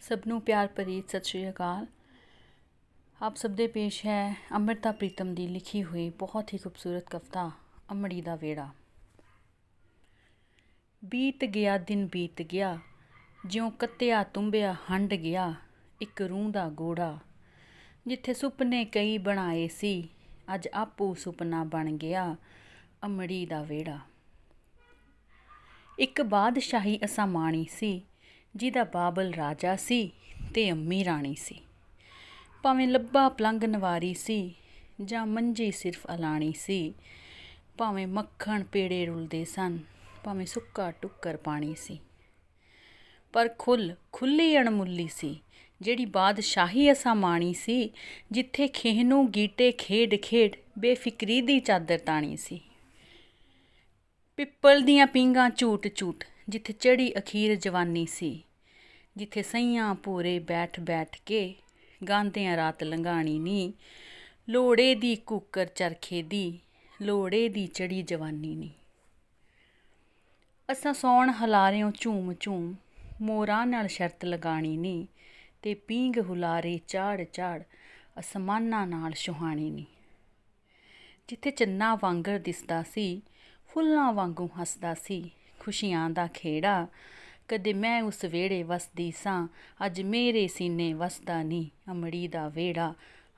ਸਭ ਨੂੰ ਪਿਆਰ ਭਰੀ ਸਤਿ ਸ਼੍ਰੀ ਅਕਾਲ। ਆਪ ਸਭ ਦੇ ਪੇਸ਼ ਹੈ ਅੰਮ੍ਰਿਤਾ ਪ੍ਰੀਤਮ ਦੀ ਲਿਖੀ ਹੋਈ ਬਹੁਤ ਹੀ ਖੂਬਸੂਰਤ ਕਵਿਤਾ, ਅਮੜੀ ਦਾ ਵੇੜਾ ਬੀਤ ਗਿਆ, ਦਿਨ ਬੀਤ ਗਿਆ, ਜਿਉਂ ਕੱਤਿਆ ਤੁੰਬਿਆ, ਹੰਡ ਗਿਆ, ਇੱਕ ਰੂਹ ਦਾ ਗੋੜਾ। ਜਿੱਥੇ ਸੁਪਨੇ ਕਈ ਬਣਾਏ ਸੀ, ਅੱਜ ਆਪੂ ਸੁਪਨਾ ਬਣ ਗਿਆ, ਅਮੜੀ ਦਾ ਵੇੜਾ ਇੱਕ ਬਾਦਸ਼ਾਹੀ ਅਸਾਮਾਣੀ ਸੀ ਜਿਹਦਾ ਬਾਬਲ ਰਾਜਾ ਸੀ ਤੇ ਅੰਮੀ ਰਾਣੀ ਸੀ। ਭਾਵੇਂ ਲੱਭਾ ਪਲੰਗ ਨਵਾਰੀ ਸੀ ਜਾਂ ਮੰਜੀ ਸਿਰਫ ਅਲਾਣੀ ਸੀ, ਭਾਵੇਂ ਮੱਖਣ ਪੇੜੇ ਰੁਲਦੇ ਸਨ, ਭਾਵੇਂ ਸੁੱਕਾ ਟੁੱਕਰ ਪਾਣੀ ਸੀ। ਪਰ ਖੁੱਲ, ਖੁੱਲੀ ਅਣਮੁੱਲੀ ਸੀ, ਜਿਹੜੀ ਬਾਦਸ਼ਾਹੀ ਅਸਾਂ ਮਾਣੀ ਸੀ, ਜਿੱਥੇ ਖੇਹਨੂ, ਗੀਟੇ, ਖੇਡ ਖੇਡ, ਬੇਫਿਕਰੀ ਦੀ ਚਾਦਰ ਤਾਣੀ ਸੀ। ਪਿੱਪਲ ਦੀਆਂ ਪਿੰਗਾਂ ਝੂਟ ਝੂਟ ਜਿੱਥੇ ਚੜੀ ਅਖੀਰ ਜਵਾਨੀ ਸੀ ਜਿੱਥੇ ਸਈਆਂ ਪੂਰੇ ਬੈਠ ਬੈਠ ਕੇ ਗਾਂਦਿਆਂ ਰਾਤ ਲੰਘਾਣੀ ਨੀ, ਲੋੜੇ ਦੀ ਕੁੱਕਰ ਚਰਖੇ ਦੀ, ਲੋੜੇ ਦੀ ਚੜੀ ਜਵਾਨੀ ਨੀ। ਅਸਾਂ ਸੌਣ ਹਲਾਰਿਓਂ ਝੂਮ ਝੂਮ, ਮੋਰਾਂ ਨਾਲ ਸ਼ਰਤ ਲਗਾਣੀ ਨੀ ਤੇ ਪੀਂਗ ਹੁਲਾਰੇ ਚਾੜ ਚਾੜ ਅਸਮਾਨਾਂ ਨਾਲ ਸੁਹਾਣੀ ਨੀ। ਜਿੱਥੇ ਚੰਨਾ ਵਾਂਗਰ ਦਿਸਦਾ ਸੀ, ਫੁੱਲਾਂ ਵਾਂਗੂ ਹੱਸਦਾ ਸੀ, ਖੁਸ਼ੀਆਂ ਦਾ ਖੇੜਾ ਕਦੇ ਮੈਂ ਉਸ ਵੇੜੇ ਵਸਦੀ ਸਾਂ, ਅੱਜ ਮੇਰੇ ਸੀਨੇ ਵਸਦਾ ਨਹੀਂ ਅਮੜੀ ਦਾ ਵੇੜਾ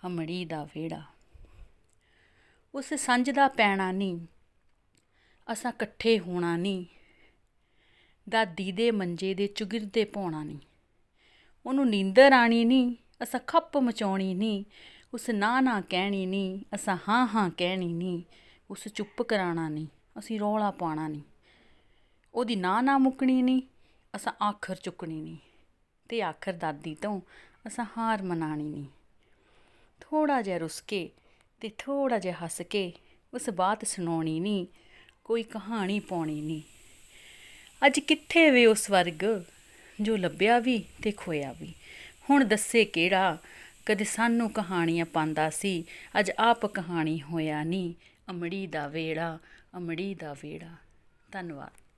ਅਮੜੀ ਦਾ ਵੇੜਾ ਉਸ ਸੰਜ ਦਾ ਪੈਣਾ ਨਹੀਂ ਅਸਾਂ ਇਕੱਠੇ ਹੋਣਾ ਨਹੀਂ ਦਾਦੀ ਦੇ ਮੰਜੇ ਦੇ ਚੁਗਿਰਦੇ ਪਾਉਣਾ ਨਹੀਂ ਉਹਨੂੰ ਨੀਂਦਰ ਆਣੀ ਨਹੀਂ ਅਸਾਂ ਖੱਪ ਮਚਾਉਣੀ ਨਹੀਂ ਉਸ ਨਾ ਨਾ ਕਹਿਣੀ ਨਹੀਂ ਅਸਾਂ ਹਾਂ ਹਾਂ ਕਹਿਣੀ ਨਹੀਂ ਉਸ ਚੁੱਪ ਕਰਾਣਾ ਨਹੀਂ ਅਸੀਂ ਰੌਲਾ ਪਾਉਣਾ ਨਹੀਂ ਉਹਦੀ ਨਾ ਨਾ ਮੁੱਕਣੀ ਨਹੀਂ ਅਸਾਂ ਆਖਰ ਚੁੱਕਣੀ ਨਹੀਂ ਤੇ ਆਖਰ ਦਾਦੀ ਤੋਂ ਅਸਾਂ ਹਾਰ ਮਨਾਣੀ ਨਹੀਂ। ਥੋੜਾ ਜਿਹਾ ਰੁੱਸ ਕੇ ਤੇ ਥੋੜਾ ਜਿਹਾ ਹੱਸ ਕੇ ਉਸ ਬਾਤ ਸੁਣਾਉਣੀ ਨਹੀਂ, ਕੋਈ ਕਹਾਣੀ ਪਾਉਣੀ ਨਹੀਂ। ਅੱਜ ਕਿੱਥੇ ਵੇ ਉਸ ਵਰਗ ਜੋ ਲੱਭਿਆ ਵੀ ਤੇ ਖੋਇਆ ਵੀ? ਹੁਣ ਦੱਸੇ ਕਿਹੜਾ? ਕਦੇ ਸਾਨੂੰ ਕਹਾਣੀਆਂ ਪਾਉਂਦਾ ਸੀ, ਅੱਜ ਆਪ ਕਹਾਣੀ ਹੋਇਆ ਨਹੀਂ। ਅਮੜੀ ਦਾ ਵੇੜਾ, ਅਮੜੀ ਦਾ ਵੇੜਾ। ਧੰਨਵਾਦ।